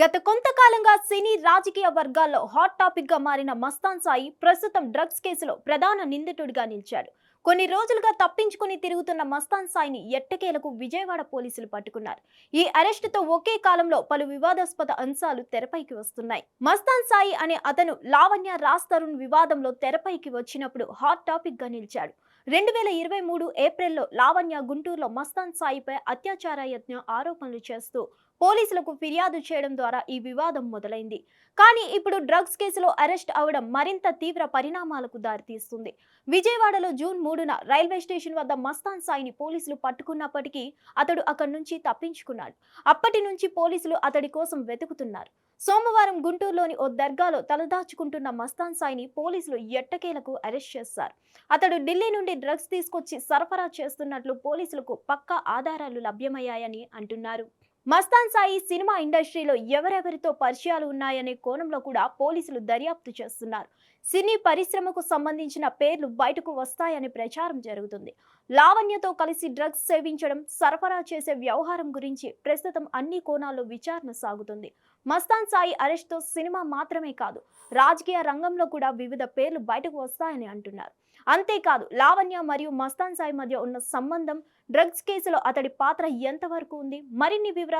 గత కొంతకాలంగా సినీ రాజకీయ వర్గాల్లో హాట్ టాపిక్గా మారిన మస్తాన్ సాయి ప్రస్తుతం డ్రగ్స్ కేసులో ప్రధాన నిందితుడిగా నిలిచాడు. కొన్ని రోజులుగా తప్పించుకుని తిరుగుతున్న మస్తాన్ సాయిని ఎట్టకేలకు విజయవాడ పోలీసులు పట్టుకున్నారు. ఈ అరెస్టుతో ఒకే కాలంలో పలు వివాదాస్పద అంశాలు తెరపైకి వస్తున్నాయి. మస్తాన్ సాయి అనే అతను లావణ్య రాజ్ తరుణ్ వివాదంలో తెరపైకి వచ్చినప్పుడు హాట్ టాపిక్గా నిలిచాడు. రెండు వేల ఇరవై మూడు ఏప్రిల్లో లావణ్య గుంటూరులో మస్తాన్ సాయిపై అత్యాచార యత్న ఆరోపణలు చేస్తూ పోలీసులకు ఫిర్యాదు చేయడం ద్వారా ఈ వివాదం మొదలైంది. కానీ ఇప్పుడు డ్రగ్స్ కేసులో అరెస్ట్ అవడం మరింత తీవ్ర పరిణామాలకు దారితీస్తుంది. విజయవాడలో జూన్ మూడున రైల్వే స్టేషన్ వద్ద మస్తాన్ సాయిని పోలీసులు పట్టుకున్నప్పటికీ అతడు అక్కడి నుంచి తప్పించుకున్నాడు. అప్పటి నుంచి పోలీసులు అతడి కోసం వెతుకుతున్నారు. సోమవారం గుంటూరులోని ఓ దర్గాలో తలదాచుకుంటున్న మస్తాన్ సాయిని పోలీసులు ఎట్టకేలకు అరెస్ట్ చేశారు. అతడు ఢిల్లీ నుండి డ్రగ్స్ తీసుకొచ్చి సరఫరా చేస్తున్నట్లు పోలీసులకు పక్కా ఆధారాలు లభ్యమయ్యాయని అంటున్నారు. మస్తాన్ సాయి సినిమా ఇండస్ట్రీలో ఎవరెవరితో పరిచయాలు ఉన్నాయనే కోణంలో కూడా పోలీసులు దర్యాప్తు చేస్తున్నారు. సినీ పరిశ్రమకు సంబంధించిన పేర్లు బయటకు వస్తాయనే ప్రచారం జరుగుతుంది. లావణ్యతో కలిసి డ్రగ్స్ సేవించడం సరఫరా చేసే వ్యవహారం గురించి ప్రస్తుతం అన్ని కోణాల్లో విచారణ సాగుతుంది. మస్తాన్ సాయి అరెస్ట్తో సినిమా మాత్రమే కాదు రాజకీయ రంగంలో కూడా వివిధ పేర్లు బయటకు వస్తాయని అంటున్నారు. అంతేకాదు లావణ్య మరియు మస్తాన్ సాయి మధ్య ఉన్న సంబంధం డ్రగ్స్ కేసులో అతడి పాత్ర ఎంతవరకు ఉంది? మరిన్ని వివరాలు